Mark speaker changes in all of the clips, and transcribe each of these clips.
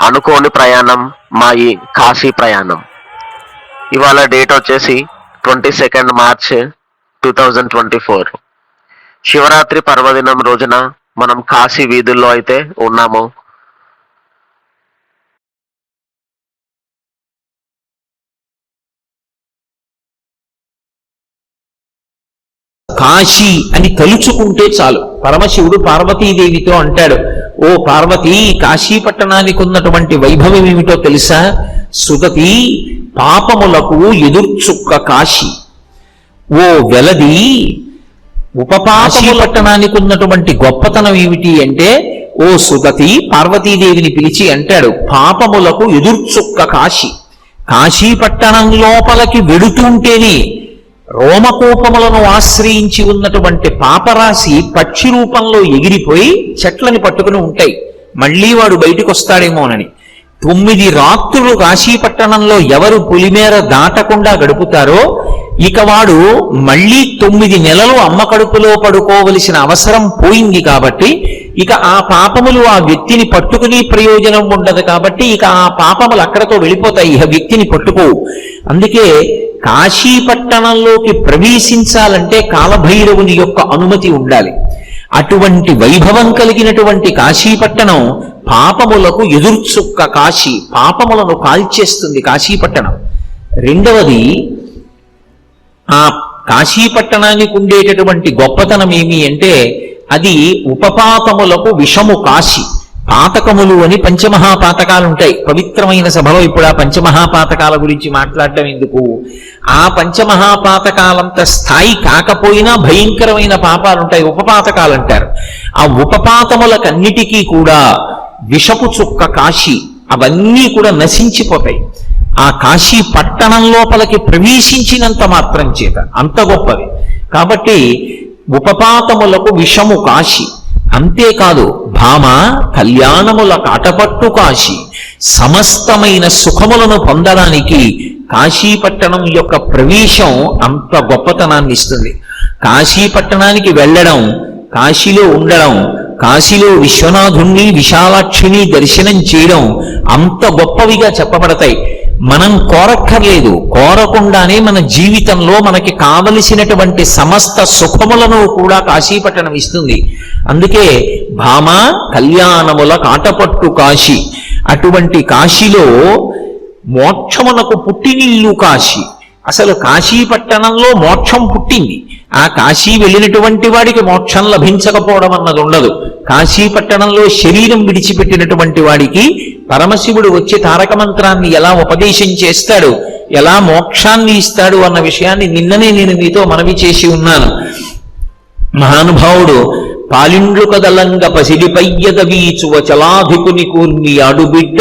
Speaker 1: అనుకోని ప్రయాణం మా ఈ కాశీ ప్రయాణం. ఇవాళ డేట్ వచ్చేసి twenty second March two thousand twenty four. Shivaratri పర్వదినం రోజున మనం కాశీ వీధుల్లో అయితే ఉన్నాము.
Speaker 2: కాశీ అని తలుచుకుంటే చాలు. పరమశివుడు పార్వతీదేవితో అంటాడు ఓ పార్వతి కాశీ పట్టణానికి ఉన్నటువంటి వైభవం ఏమిటో తెలుసా? సుగతి పాపములకు ఎదుర్చుక్క కాశీ. ఓ వెలది ఉపపాశీ పట్టణానికి ఉన్నటువంటి గొప్పతనం ఏమిటి అంటే ఓ సుగతి పార్వతీదేవిని పిలిచి అంటాడు పాపములకు ఎదుర్చుక్క కాశీ. కాశీ పట్టణం లోపలికి వెడుతుంటేనే రోమకోపములను ఆశ్రయించి ఉన్నటువంటి పాపరాశి పక్షి రూపంలో ఎగిరిపోయి చెట్లని పట్టుకుని ఉంటాయి. మళ్ళీ వాడు బయటకు వస్తాడేమోనని. తొమ్మిది రాత్రులు కాశీపట్టణంలో ఎవరు పులిమేర దాటకుండా గడుపుతారో ఇక వాడు మళ్ళీ తొమ్మిది నెలలు అమ్మ కడుపులో పడుకోవలసిన అవసరం పోయింది కాబట్టి ఇక ఆ పాపములు ఆ వ్యక్తిని పట్టుకుని ప్రయోజనం ఉండదు కాబట్టి ఇక ఆ పాపములు అక్కడతో వెళ్ళిపోతాయి ఇక వ్యక్తిని పట్టుకోవు అందుకే కాశీపట్టణంలోకి ప్రవేశించాలంటే కాలభైరవుని యొక్క అనుమతి ఉండాలి. అటువంటి వైభవం కలిగినటువంటి కాశీపట్టణం పాపములకు ఎదుర్చుక్క కాశీ పాపములను కాల్చేస్తుంది కాశీపట్టణం. రెండవది ఆ కాశీపట్టణానికి ఉండేటటువంటి గొప్పతనం ఏమి అంటే అది ఉపపాపములకు విషము కాశీ. పాతకములు అని పంచమహాపాతకాలు ఉంటాయి పవిత్రమైన సభలో ఇప్పుడు ఆ పంచమహాపాతకాల గురించి మాట్లాడడం ఎందుకు? ఆ పంచమహాపాతకాలంత స్థాయి కాకపోయినా భయంకరమైన పాపాలు ఉంటాయి ఉపపాతకాలు అంటారు ఆ ఉపపాతములకన్నిటికీ కూడా విషపు చుక్క కాశీ అవన్నీ కూడా నశించిపోతాయి. ఆ కాశీ పట్టణం లోపలికి ప్రవేశించినంత మాత్రం చేత అంత గొప్పది. కాబట్టి ఉపపాతములకు విషము కాశీ అంతేకాదు భామ కళ్యాణముల కాటపట్టు కాశీ. సమస్తమైన సుఖములను పొందడానికి కాశీపట్టణం యొక్క ప్రవేశం అంత గొప్పతనాన్ని ఇస్తుంది. కాశీపట్టణానికి వెళ్ళడం కాశీలో ఉండడం కాశీలో విశ్వనాథుణ్ణి విశాలాక్షిని దర్శనం చేయడం అంత గొప్పవిగా చెప్పబడతాయి. మనం కోరక్కర్లేదు. కోరకుండానే మన జీవితంలో మనకి కావలసినటువంటి సమస్త సుఖములను కూడా కాశీపట్టణం ఇస్తుంది. అందుకే భామ కళ్యాణముల కాటపట్టు కాశీ. అటువంటి కాశీలో మోక్షమునకు పుట్టినిల్లు కాశీ. అసలు కాశీపట్టణంలో మోక్షం పుట్టింది. ఆ కాశీ వెళ్ళినటువంటి వాడికి మోక్షం లభించకపోవడం అన్నది ఉండదు. కాశీ పట్టణంలో శరీరం విడిచిపెట్టినటువంటి వాడికి పరమశివుడు వచ్చి తారక మంత్రాన్ని ఎలా ఉపదేశం చేస్తాడు ఎలా మోక్షాన్ని ఇస్తాడు అన్న విషయాన్ని నిన్ననే నేను మీతో మనవి చేసి ఉన్నాను. మహానుభావుడు పాలిండ్లు కదలంగ పసిడిపయ్యద వీచువ చలాధికుని కూర్మి అడుబిడ్డ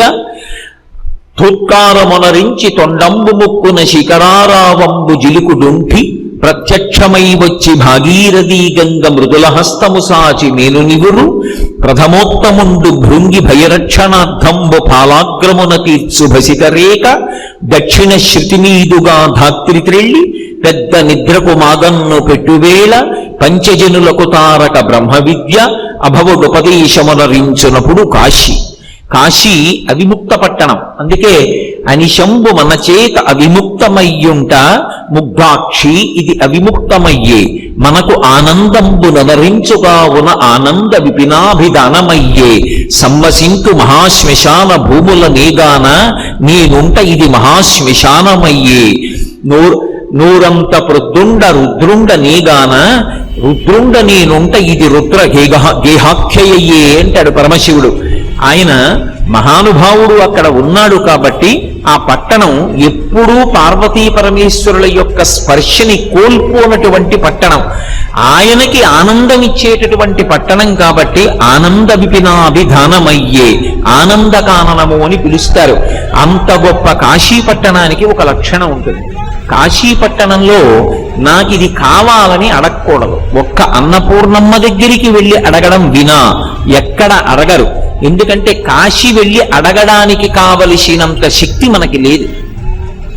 Speaker 2: ధుత్కారమొనరించి తొండంబు ముక్కున శిఖరారావంబు జిలుకుడుంఠి ప్రత్యక్షమై వచ్చి భాగీరథీ గంగ మృదులహస్తము సాచి నేను నిగురు ప్రథమోత్తముండు భృంగి భయరక్షణార్థంబు పాలాగ్రమున తీర్చు భసితరేక దక్షిణ శృతిమీదుగా ధాత్రి త్రెళ్ళి పెద్ద నిద్రకు మాగన్ను పెట్టువేళ. పంచజనులకు తారక బ్రహ్మ విద్య అభవుడుపదేశమునరించునప్పుడు కాశీ. కాశీ అవిముక్త పట్టణం. అందుకే అనిశంబు మన చేత అవిముక్తమయ్యుంట ముగ్ధాక్షి ఇది అవిముక్తమయ్యే. మనకు ఆనందంబు నదరించుగావున ఆనంద విపినాభిదానమయ్యే సంవసింతు మహాశ్మశాన భూముల నేగాన నేనుంట ఇది మహాశ్మశానమయ్యే. నూర్ నూరంత ప్రొద్దుండ రుద్రుండ నీగాన రుద్రుండ నేనుంట ఇది రుద్ర గేహ గేహాఖ్యయ్యే అంటాడు పరమశివుడు. ఆయన మహానుభావుడు అక్కడ ఉన్నాడు కాబట్టి ఆ పట్టణం ఎప్పుడూ పార్వతీ పరమేశ్వరుల యొక్క స్పర్శని కోల్పోనటువంటి పట్టణం. ఆయనకి ఆనందం ఇచ్చేటటువంటి పట్టణం కాబట్టి ఆనంద విపినాభిధానమయ్యే ఆనందకాననము అని పిలుస్తారు. అంత గొప్ప కాశీ పట్టణానికి ఒక లక్షణం ఉంటుంది. కాశీ పట్టణంలో నాకు ఇది కావాలని అడగకూడదు. ఒక్క అన్నపూర్ణమ్మ దగ్గరికి వెళ్ళి అడగడం వినా ఎక్కడ అడగరు. ఎందుకంటే కాశీ వెళ్ళి అడగడానికి కావలసినంత శక్తి మనకి లేదు.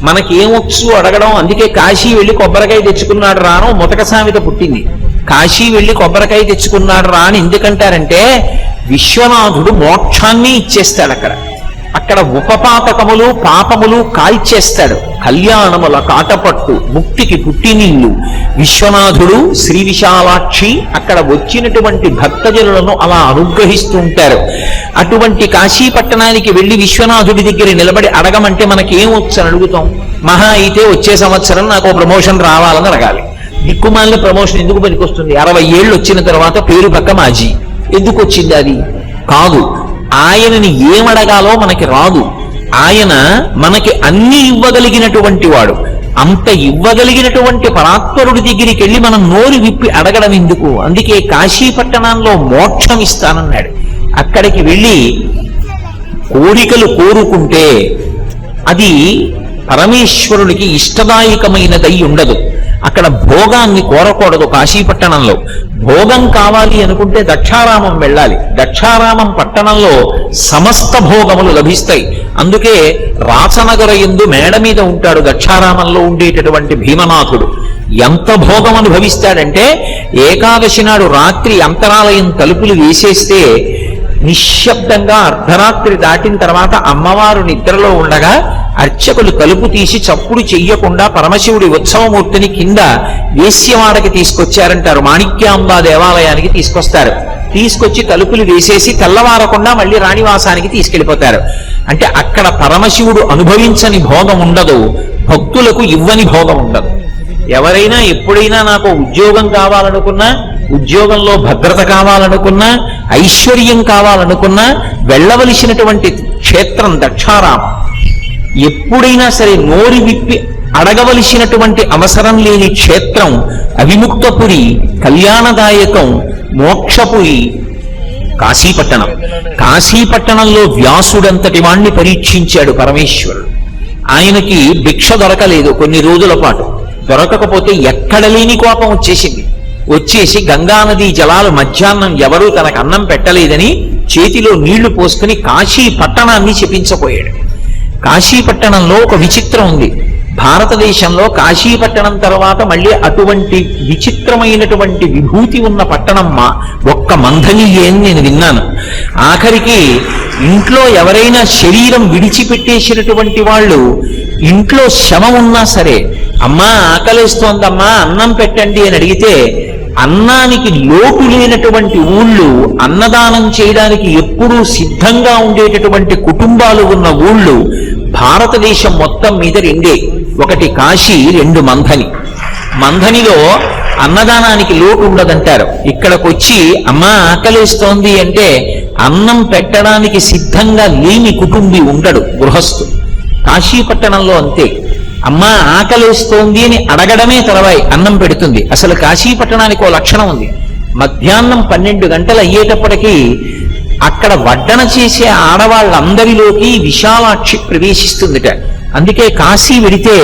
Speaker 2: మనకేమొచ్చు అడగడం? అందుకే కాశీ వెళ్ళి కొబ్బరికాయ తెచ్చుకున్నాడు రాను ముతక సామెత పుట్టింది. కాశీ వెళ్ళి కొబ్బరికాయ తెచ్చుకున్నాడు రా అని ఎందుకంటారంటే విశ్వనాథుడు మోక్షాన్ని ఇచ్చేస్తాడు అక్కడ. అక్కడ ఉపపాతకములు పాపములు కాల్చేస్తాడు. కళ్యాణముల కాటపట్టు ముక్తికి పుట్టినిల్లు. విశ్వనాథుడు శ్రీ విశాలాక్షి అక్కడ వచ్చినటువంటి భక్తజనులను అలా అనుగ్రహిస్తూ ఉంటారు. అటువంటి కాశీపట్టణానికి వెళ్ళి విశ్వనాథుడి దగ్గర నిలబడి అడగమంటే మనకేం వచ్చని అడుగుతాం? మహా అయితే వచ్చే సంవత్సరం నాకు ప్రమోషన్ రావాలని అడగాలి. దిక్కుమాలిన ప్రమోషన్ ఎందుకు పనికొస్తుంది? అరవై ఏళ్ళు వచ్చిన తర్వాత పేరు పక్క మాజీ. ఎందుకు వచ్చింది అది? కాదు. ఆయనని ఏమడగాలో మనకి రాదు. ఆయన మనకి అన్ని ఇవ్వగలిగినటువంటి వాడు. అంత ఇవ్వగలిగినటువంటి పరాత్పరుడి దగ్గరికి వెళ్ళి మనం నోరు విప్పి అడగడం ఎందుకు? అందుకే కాశీ పట్టణంలో మోక్షం ఇస్తానన్నాడు. అక్కడికి వెళ్ళి కోరికలు కోరుకుంటే అది పరమేశ్వరుడికి ఇష్టదాయకమైనదై ఉండదు. అక్కడ భోగాన్ని కోరకూడదు కాశీపట్టణంలో. భోగం కావాలి అనుకుంటే దక్షారామం వెళ్ళాలి. దక్షారామం పట్టణంలో సమస్త భోగములు లభిస్తాయి. అందుకే రాచనగర ఎందు మేడ మీద ఉంటాడు దక్షారామంలో ఉండేటటువంటి భీమనాథుడు. ఎంత భోగం అనుభవిస్తాడంటే ఏకాదశి నాడు రాత్రి అంతరాలయం తలుపులు వేసేస్తే నిశ్శబ్దంగా అర్ధరాత్రి దాటిన తర్వాత అమ్మవారు నిద్రలో ఉండగా అర్చకులు తలుపు తీసి చప్పుడు చెయ్యకుండా పరమశివుడి ఉత్సవమూర్తిని కింద వేశ్యవాడకి తీసుకొచ్చారంటారు. మాణిక్యాంబా దేవాలయానికి తీసుకొస్తారు. తీసుకొచ్చి తలుపులు వేసేసి తెల్లవారకుండా మళ్ళీ రాణివాసానికి తీసుకెళ్ళిపోతారు అంటే అక్కడ పరమశివుడు అనుభవించని భోగం ఉండదు. భక్తులకు ఇవ్వని భోగం ఉండదు. ఎవరైనా ఎప్పుడైనా నాకు ఉద్యోగం కావాలనుకున్నా ఉద్యోగంలో భద్రత కావాలనుకున్నా ఐశ్వర్యం కావాలనుకున్నా వెళ్ళవలసినటువంటి క్షేత్రం దక్షారామం. ఎప్పుడైనా సరే నోరి విప్పి అడగవలసినటువంటి అవసరం లేని క్షేత్రం అవిముక్తపురి కళ్యాణదాయకం మోక్షపురి కాశీపట్టణం. కాశీపట్టణంలో వ్యాసుడంతటి వాణ్ణి పరీక్షించాడు పరమేశ్వరుడు. ఆయనకి భిక్ష దొరకలేదు కొన్ని రోజుల పాటు. దొరకకపోతే ఎక్కడ లేని కోపం వచ్చేసింది. వచ్చేసి గంగానదీ జలాలు మధ్యాహ్నం ఎవరూ తనకు అన్నం పెట్టలేదని చేతిలో నీళ్ళు పోసుకుని కాశీ పట్టణాన్ని చెప్పించపోయాడు కాశీపట్టణంలో ఒక విచిత్రం ఉంది. భారతదేశంలో కాశీపట్టణం తర్వాత మళ్ళీ అటువంటి విచిత్రమైనటువంటి విభూతి ఉన్న పట్టణం మా ఒక్క మంధనీయే అని నేను విన్నాను. ఆఖరికి ఇంట్లో ఎవరైనా శరీరం విడిచిపెట్టేసినటువంటి వాళ్ళు ఇంట్లో శవం ఉన్నా సరే అమ్మా ఆకలిస్తోందమ్మా అన్నం పెట్టండి అని అడిగితే అన్నానికి లోటు లేనటువంటి ఊళ్ళు అన్నదానం చేయడానికి ఎప్పుడూ సిద్ధంగా ఉండేటటువంటి కుటుంబాలు ఉన్న ఊళ్ళు భారతదేశం మొత్తం మీద రెండే. ఒకటి కాశీ రెండు మంథని మంథనిలో అన్నదానానికి లోటు ఉండదంటారు. ఇక్కడికి వచ్చి ఆకలిస్తోంది అంటే అన్నం పెట్టడానికి సిద్ధంగా లేని కుటుంబి ఉండడు గృహస్థు. కాశీపట్టణంలో అంతే. అమ్మా ఆకలిస్తోంది అని అడగడమే తర్వాయి అన్నం పెడుతుంది. అసలు కాశీపట్టణానికి ఓ లక్షణం ఉంది. మధ్యాహ్నం పన్నెండు గంటలు అయ్యేటప్పటికీ అక్కడ వడ్డన చేసే ఆడవాళ్ళందరిలోకి విశాలాక్షి ప్రవేశిస్తుందిట. అందుకే కాశీ వెడితే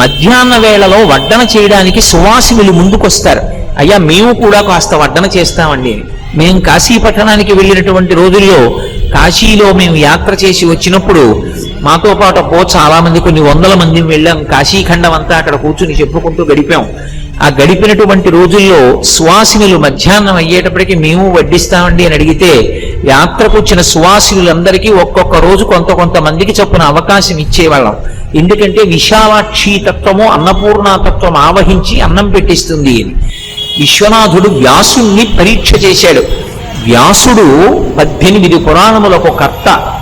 Speaker 2: మధ్యాహ్న వేళలో వడ్డన చేయడానికి సువాసినులు ముందుకొస్తారు. అయ్యా మేము కూడా కాస్త వడ్డన చేస్తామండి మేము కాశీ పట్టణానికి వెళ్ళినటువంటి రోజుల్లో కాశీలో మేము యాత్ర చేసి వచ్చినప్పుడు మాతో పాటు పో చాలా మంది కొన్ని వందల మంది వెళ్ళాం. కాశీఖండం అంతా అక్కడ కూర్చుని చెప్పుకుంటూ గడిపాం. ఆ గడిపినటువంటి రోజుల్లో సువాసినులు మధ్యాహ్నం అయ్యేటప్పటికి మేము వడ్డిస్తామండి అని అడిగితే యాత్రకు వచ్చిన సువాసినులందరికీ ఒక్కొక్క రోజు కొంత కొంతమందికి చొప్పున అవకాశం ఇచ్చేవాళ్ళం. ఎందుకంటే విశాలాక్షి తత్వము అన్నపూర్ణా తత్వం ఆవహించి అన్నం పెట్టిస్తుంది అని. విశ్వనాథుడు వ్యాసుణ్ణి పరీక్ష చేశాడు. వ్యాసుడు పద్దెనిమిది పురాణములకు కర్త.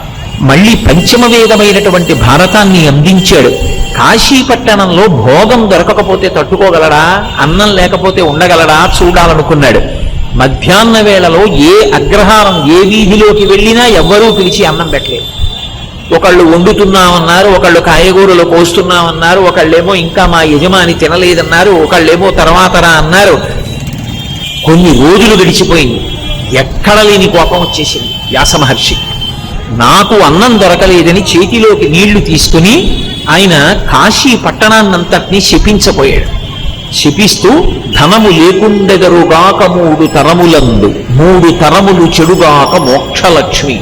Speaker 2: మళ్ళీ పంచమవేదమైనటువంటి భారతాన్ని అందించాడు. కాశీ పట్టణంలో భోగం దొరకకపోతే తట్టుకోగలడా? అన్నం లేకపోతే ఉండగలడా? చూడాలనుకున్నాడు. మధ్యాహ్న వేళలో ఏ అగ్రహారం ఏ వీధిలోకి వెళ్ళినా ఎవ్వరూ పిలిచి అన్నం పెట్టలేదు. ఒకళ్ళు వండుతున్నామన్నారు ఒకళ్ళు కాయగూరలు కోస్తున్నామన్నారు ఒకళ్ళేమో ఇంకా మా యజమాని తినలేదన్నారు ఒకళ్ళేమో తర్వాతరా అన్నారు. కొన్ని రోజులు గడిచిపోయింది. ఎక్కడ లేని కోపం వచ్చేసింది. వ్యాస మహర్షి నాకు అన్నం దొరకలేదని చేతిలోకి నీళ్ళు తీసుకుని ఆయన కాశీ పట్టణాన్నంతటినీ శపించపోయాడు శపిస్తూ ధనము లేకుండెదరుగాక మూడు తరములందు మూడు తరములు చెడుగాక మోక్షలక్ష్మి.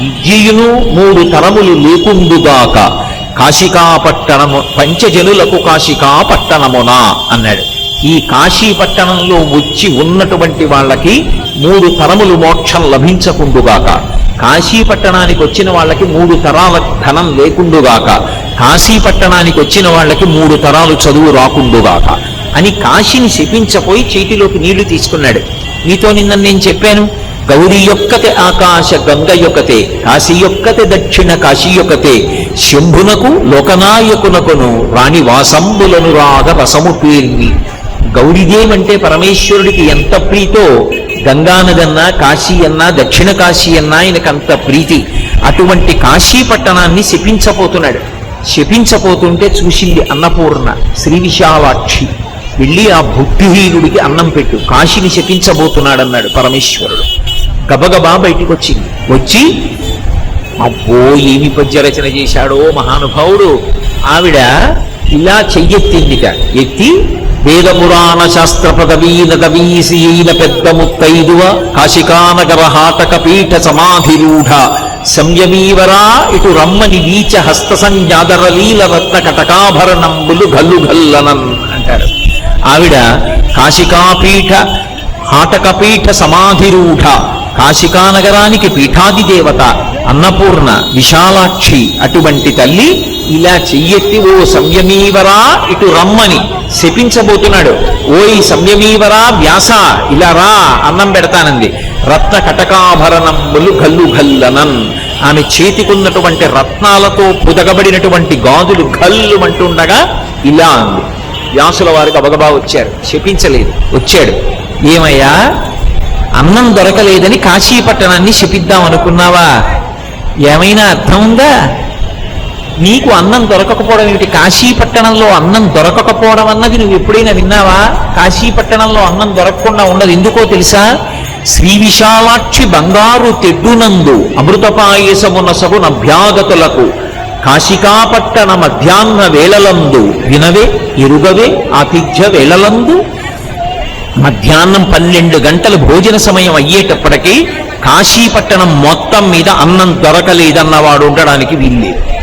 Speaker 2: విద్యయును మూడు తరములు లేకుండుగాక కాశికా పట్టణము పంచజనులకు కాశికా పట్టణమునా అన్నాడు. ఈ కాశీ పట్టణంలో వచ్చి ఉన్నటువంటి వాళ్ళకి మూడు తరములు మోక్షం లభించకుండుగాక. కాశీ పట్టణానికి వచ్చిన వాళ్ళకి మూడు తరాల ధనం లేకుండుగాక. కాశీ పట్టణానికి వచ్చిన వాళ్ళకి మూడు తరాలు చదువు రాకుండుగాక. అని కాశీని శపించపోయి చేతిలోకి నీళ్ళు తీసుకున్నాడు. నీతో నిన్న నేను చెప్పాను. గౌరీ యొక్కతే ఆకాశ గంగ యొక్కతే కాశీ యొక్కతే దక్షిణ కాశీ యొక్కతే శంభునకు లోకనాయకునకును రాణి వాసంబులను రాగ రసము పేర్ని గౌరీదేవంటే పరమేశ్వరుడికి ఎంత ప్రీతో గంగానదన్నా కాశీ అన్నా దక్షిణ కాశీ అన్నా ఆయనకంత ప్రీతి. అటువంటి కాశీ పట్టణాన్ని శపించపోతున్నాడు శపించపోతుంటే చూసింది అన్నపూర్ణ శ్రీ విశాలాక్షి. వెళ్ళి ఆ బుద్ధిహీనుడికి అన్నం పెట్టు. కాశీని శపించబోతున్నాడన్నాడు పరమేశ్వరుడు. గబగబా బయటికి వచ్చింది వచ్చి? అబ్బో ఏమి పద్య రచన చేశాడో మహానుభావుడు. ఆవిడ ఇలా చెయ్యెత్తిందిట. ఎత్తి వేదపురాణ శాస్త్ర పదవీన నదవీసి పెద్ద ముత్తైదువ కాశికానగర హాటక పీఠ సమాధిరూఢ సంయమీవరా ఇటు రమ్మని నీచ హస్త సంజాదర లీల రత్న కటకాభరణంబులు గల్లు గల్లనన్ అంటారు. ఆవిడ కాశికాపీఠ హాటకపీఠ సమాధిరూఢ కాశికా నగరానికి పీఠాది దేవత అన్నపూర్ణ విశాలాక్షి అటువంటి తల్లి ఇలా చెయ్యెత్తి ఓ సంయమీవరా ఇటు రమ్మని శపించబోతున్నాడు. ఓయ్ సంయమీవరా వ్యాస ఇలా రా అన్నం పెడతానంది. రత్న కటకాభరణములు గల్లు గల్లనన్ ఆమె చేతికున్నటువంటి రత్నాలతో పుదగబడినటువంటి గాజులు గల్లు అంటుండగా ఇలా అంది. వ్యాసుల వారికి అబగబా వచ్చారు. శపించలేదు. వచ్చాడు. ఏమయ్యా? అన్నం దొరకలేదని కాశీపట్టణాన్ని శపిద్దాం అనుకున్నావా ఏమైనా అర్థం ఉందా? నీకు అన్నం దొరకకపోవడం ఏమిటి? కాశీ పట్టణంలో అన్నం దొరకకపోవడం అన్నది నువ్వు ఎప్పుడైనా విన్నావా? కాశీ పట్టణంలో అన్నం దొరకకుండా ఉండదు. ఎందుకో తెలుసా? శ్రీ విశాలాక్షి బంగారు తెడ్డునందు అమృతపాయసమునసగు భ్యాగతులకు కాశికాపట్టణ మధ్యాహ్న వేళలందు వినవే ఎరుగవే ఆతిథ్య వేళలందు మధ్యాహ్నం పన్నెండు గంటలు భోజన సమయం అయ్యేటప్పటికీ కాశీపట్టణం మొత్తం మీద అన్నం దొరకలేదన్నవాడు ఉండడానికి వీల్లేదు.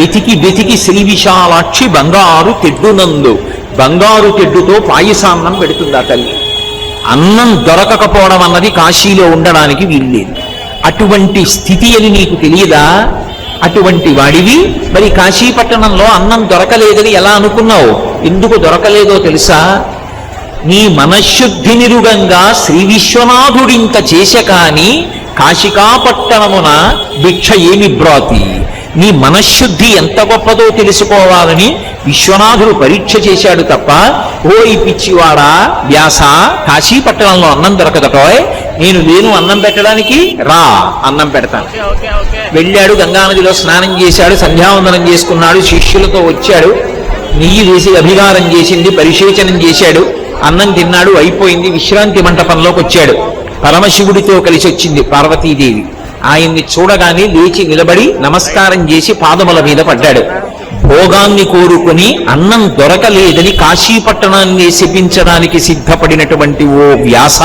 Speaker 2: వెతికి వెతికి శ్రీ విశాలాక్షి బంగారు తెడ్డునందు బంగారు తెడ్డుతో పాయసాన్నం పెడుతుంది ఆ తల్లి? అన్నం దొరకకపోవడం అన్నది కాశీలో ఉండడానికి వీల్లేదు. అటువంటి స్థితి అని నీకు తెలియదా? అటువంటి వాడివి? మరి కాశీపట్టణంలో అన్నం దొరకలేదని ఎలా అనుకున్నావు? ఎందుకు దొరకలేదో తెలుసా? నీ మనశ్శుద్ధి నిరుగంగా శ్రీ విశ్వనాథుడింత చేశ కాని కాశికాపట్టణమున భిక్ష ఏమి బ్రాతి? నీ మనశ్శుద్ధి ఎంత గొప్పదో తెలుసుకోవాలని విశ్వనాథుడు పరీక్ష చేశాడు తప్ప ఓ ఈ పిచ్చివాడా వ్యాస కాశీపట్టణంలో అన్నం దొరకదటోయ్ నేను లేను అన్నం పెట్టడానికి రా అన్నం పెడతాను. వెళ్ళాడు గంగానదిలో స్నానం చేశాడు సంధ్యావందనం చేసుకున్నాడు శిష్యులతో వచ్చాడు నెయ్యి వేసి అభిగారం చేసింది పరిశేచనం చేశాడు అన్నం తిన్నాడు అయిపోయింది విశ్రాంతి మంటపంలోకి వచ్చాడు. పరమశివుడితో కలిసి వచ్చింది పార్వతీదేవి. ఆయన్ని చూడగానే లేచి నిలబడి నమస్కారం చేసి పాదముల మీద పడ్డాడు. భోగాన్ని కోరుకుని అన్నం దొరకలేదని కాశీపట్టణాన్ని శపించడానికి సిద్ధపడినటువంటి ఓ వ్యాస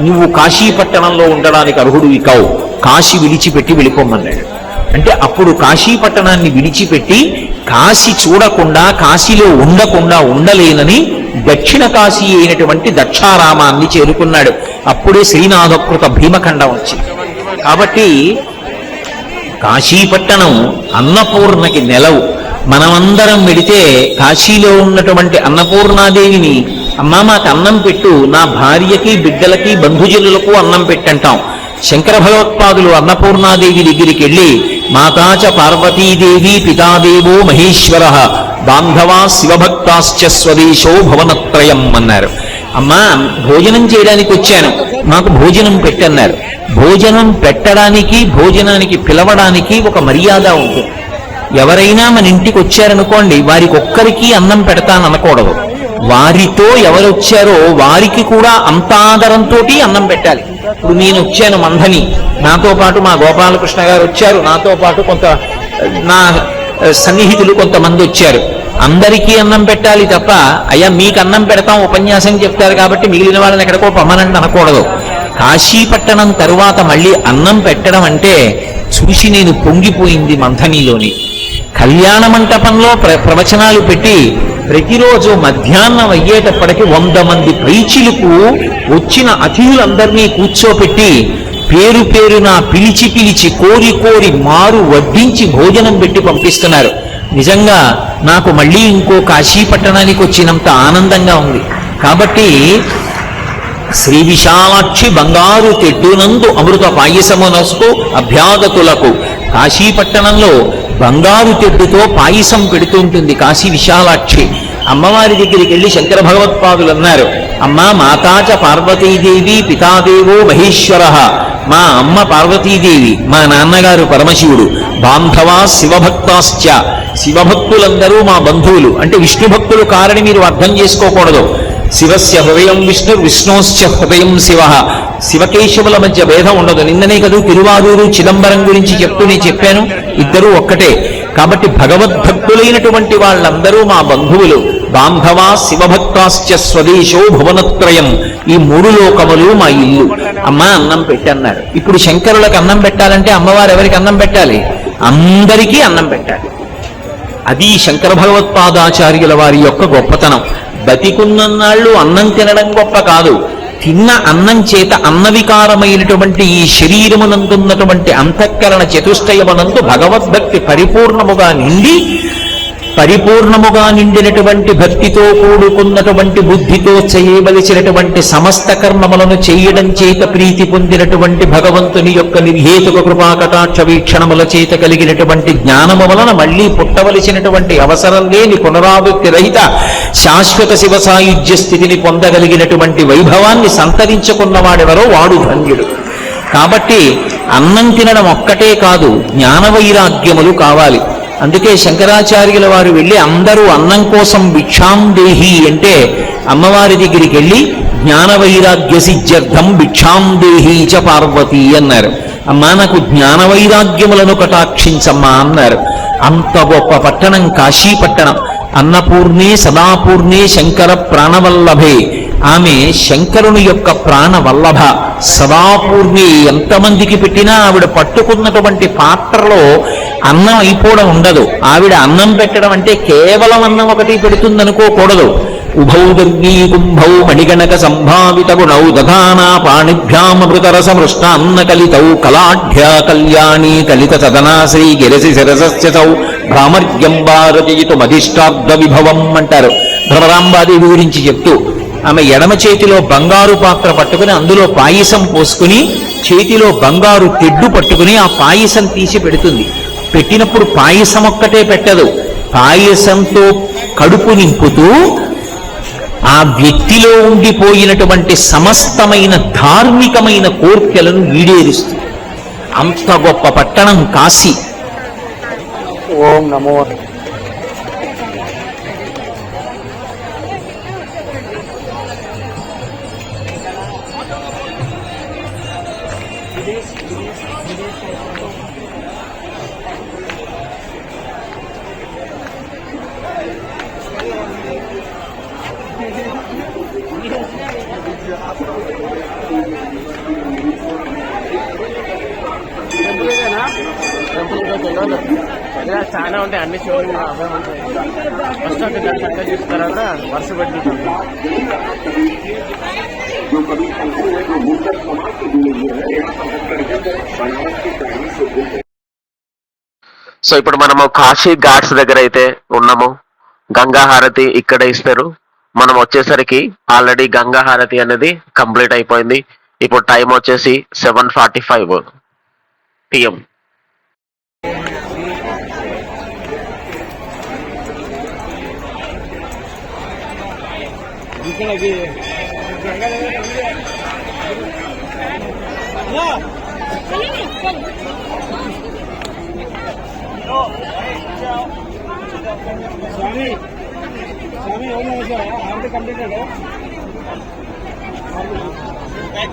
Speaker 2: నువ్వు కాశీపట్టణంలో ఉండడానికి అర్హుడు కావు కాశీ విడిచిపెట్టి వెళ్ళిపోమన్నాడు అంటే అప్పుడు కాశీపట్టణాన్ని విడిచిపెట్టి కాశీ చూడకుండా కాశీలో ఉండకుండా ఉండలేనని దక్షిణ కాశీ అయినటువంటి దక్షారామాన్ని చేరుకున్నాడు. అప్పుడే శ్రీనాథకృత భీమఖండం వచ్చింది. కాబట్టి కాశీపట్టణం అన్నపూర్ణకి నెలవు. మనమందరం వెడితే కాశీలో ఉన్నటువంటి అన్నపూర్ణాదేవిని అమ్మా మాకు అన్నం పెట్టు నా భార్యకి బిడ్డలకి బంధుజనులకు అన్నం పెట్టంటాం. శంకర భగవత్పాదులు అన్నపూర్ణాదేవి దగ్గరికి వెళ్ళి మాతాచ పార్వతీదేవి పితాదేవో మహేశ్వర బాంధవా శివభక్తాశ్చ స్వదేశో భవనత్రయం అన్నారు. అమ్మా భోజనం చేయడానికి వచ్చాను. మాకు భోజనం పెట్టన్నారు. భోజనం పెట్టడానికి భోజనానికి పిలవడానికి ఒక మర్యాద ఉంటుంది ఎవరైనా మన ఇంటికి వచ్చారనుకోండి వారికి ఒక్కరికి అన్నం పెడతాను అనకూడదు వారితో ఎవరు వచ్చారో వారికి కూడా అంత ఆదరంతో అన్నం పెట్టాలి. ఇప్పుడు నేను వచ్చాను మంధని. నాతో పాటు మా గోపాలకృష్ణ గారు వచ్చారు. నాతో పాటు కొంత నా సన్నిహితులు కొంతమంది వచ్చారు అందరికీ అన్నం పెట్టాలి తప్ప అయ్యా మీకు అన్నం పెడతాం ఉపన్యాసం చెప్తారు కాబట్టి మిగిలిన వాళ్ళని ఎక్కడికో పమ్మనండి అనకూడదు. కాశీపట్టణం తరువాత మళ్ళీ అన్నం పెట్టడం అంటే చూసి నేను పొంగిపోయింది మంథనిలోని కళ్యాణ మంటపంలో ప్ర ప్రవచనాలు పెట్టి ప్రతిరోజు మధ్యాహ్నం అయ్యేటప్పటికి వంద మంది ప్రీచులకు వచ్చిన అతిథులందరినీ కూర్చోపెట్టి పేరు పేరున పిలిచి పిలిచి కోరి కోరి మారు వడ్డించి భోజనం పెట్టి పంపిస్తున్నారు. నిజంగా నాకు మళ్ళీ ఇంకో కాశీ పట్టణానికి వచ్చినంత ఆనందంగా ఉంది. కాబట్టి శ్రీ విశాలాక్షి బంగారు తెడ్డునందు అమృత పాయసమునస్కు అభ్యాగతులకు కాశీపట్టణంలో బంగారు తెడ్డుతో పాయసం పెడుతుంటుంది కాశీ విశాలాక్షి. అమ్మవారి దగ్గరికి వెళ్ళి శంకర భగవత్పాదులు అన్నారు అమ్మా మాతాచ పార్వతీదేవి పితాదేవో మహేశ్వర మా అమ్మ పార్వతీదేవి మా నాన్నగారు పరమశివుడు బాంధవా శివభక్తాశ్చ శివభక్తులందరూ మా బంధువులు. అంటే విష్ణు భక్తులు కారని మీరు అర్థం చేసుకోకూడదు. శివస్య హృదయం విష్ణు విష్ణోశ్చ హృదయం శివ. శివకేశవుల మధ్య భేదం ఉండదు. నిన్ననే కదూ తిరువారూరు చిదంబరం గురించి చెప్తూ నేను చెప్పాను. ఇద్దరూ ఒక్కటే. కాబట్టి భగవద్భక్తులైనటువంటి వాళ్ళందరూ మా బంధువులు. బాంధవా శివభక్తాశ్చ స్వదేశో భువనత్రయం. ఈ మూడు లోకములు మా ఇల్లు. అమ్మ అన్నం పెట్టన్నారు ఇప్పుడు శంకరులకు అన్నం పెట్టాలంటే అమ్మవారు ఎవరికి అన్నం పెట్టాలి? అందరికీ అన్నం పెట్టాలి. అది శంకర భగవత్పాదాచార్యుల వారి యొక్క గొప్పతనం. బతికున్నన్నాళ్ళు అన్నం తినడం గొప్ప కాదు. తిన్న అన్నం చేత అన్నవికారమైనటువంటి ఈ శరీరమునందున్నటువంటి అంతఃకరణ చతుష్టయమునందు భగవద్భక్తి పరిపూర్ణముగా నిండి పరిపూర్ణముగా నిండినటువంటి భక్తితో కూడుకున్నటువంటి బుద్ధితో చేయవలసినటువంటి సమస్త కర్మములను చేయడం చేత ప్రీతి పొందినటువంటి భగవంతుని యొక్క నిర్హేతుక కృపా కటాక్ష వీక్షణముల చేత కలిగినటువంటి జ్ఞానము వలన మళ్ళీ పుట్టవలసినటువంటి అవసరం లేని పునరావృత్తి రహిత శాశ్వత శివ సాయుధ్య స్థితిని పొందగలిగినటువంటి వైభవాన్ని సంతరించుకున్నవాడెవరో వాడు ధన్యుడు కాబట్టి అన్నం తినడం ఒక్కటే కాదు జ్ఞాన వైరాగ్యములు కావాలి. అందుకే శంకరాచార్యుల వారు వెళ్ళి అందరూ అన్నం కోసం భిక్షాం దేహి అంటే అమ్మవారి దగ్గరికి వెళ్ళి జ్ఞాన వైరాగ్య సిద్ధ్యర్థం భిక్షాం దేహి చ పార్వతి అన్నారు. అమ్మా నాకు జ్ఞాన వైరాగ్యములను కటాక్షించమ్మా అన్నారు. అంత గొప్ప పట్టణం కాశీ పట్టణం అన్నపూర్ణే సదాపూర్ణే శంకర ప్రాణవల్లభే. ఆమె శంకరుని యొక్క ప్రాణ వల్లభ సదాపూర్ణి ఎంతమందికి పెట్టినా ఆవిడ పట్టుకున్నటువంటి పాత్రలో అన్నం అయిపోవడం ఉండదు. ఆవిడ అన్నం పెట్టడం అంటే కేవలం అన్నం ఒకటి పెడుతుందనుకోకూడదు. ఉభౌ దుర్గీ కుంభౌ మణిగణక సంభావిత గుణౌ దధానా పాణిభ్యామృతరస మృష్టాన్న కలితౌ కలాఢ్య కళ్యాణి కలిత సదనాశ్రీ గిరసి శిరసస్యసౌ భ్రామర్యం విభవం అంటారు. భ్రమరాంబాదేవి గురించి చెప్తూ ఆమె ఎడమ చేతిలో బంగారు పాత్ర పట్టుకుని అందులో పాయసం పోసుకుని చేతిలో బంగారు తెడ్డు పట్టుకుని ఆ పాయసం తీసి పెడుతుంది. పెట్టినప్పుడు పాయసం ఒక్కటే పెట్టదు. పాయసంతో కడుపు నింపుతూ ఆ వ్యక్తిలో ఉండిపోయినటువంటి సమస్తమైన ధార్మికమైన కోర్కెలను ఈడేరుస్తుంది. అంత గొప్ప పట్టణం కాశీ.
Speaker 3: ఓం నమో
Speaker 4: ఉంటాయి అన్ని షోలు అవే ఉంటాయి. ఫస్ట్ ఒక గంట చక్కగా చూసిన తర్వాత వరుస పెట్టుకుంటుంది
Speaker 1: సో ఇప్పుడు మనము కాశీ ఘాట్స్ దగ్గర అయితే ఉన్నాము. గంగా హారతి ఇక్కడ ఇస్తారు. మనం వచ్చేసరికి ఆల్రెడీ గంగా హారతి అనేది కంప్లీట్ అయిపోయింది. ఇప్పుడు టైం వచ్చేసి సెవెన్ ఫార్టీ ఫైవ్ పిఎం
Speaker 4: भूख लगी स्वामी स्वामी होने वैसे हम तो कंप्लीटेड है।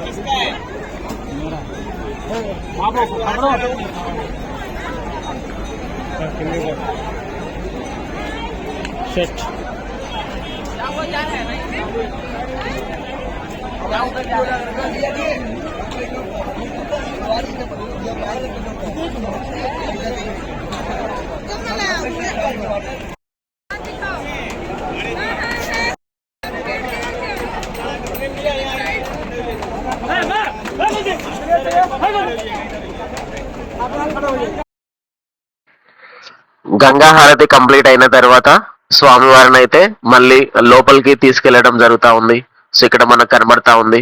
Speaker 4: किसका है। గంగా హారతి కంప్లీట్ అయిన తర్వాత స్వామివారిని అయితే మళ్ళీ లోపలికి తీసుకెళ్ళడం జరుగుతూ ఉంది. సో ఇక్కడ మనకు కనబడతా ఉంది.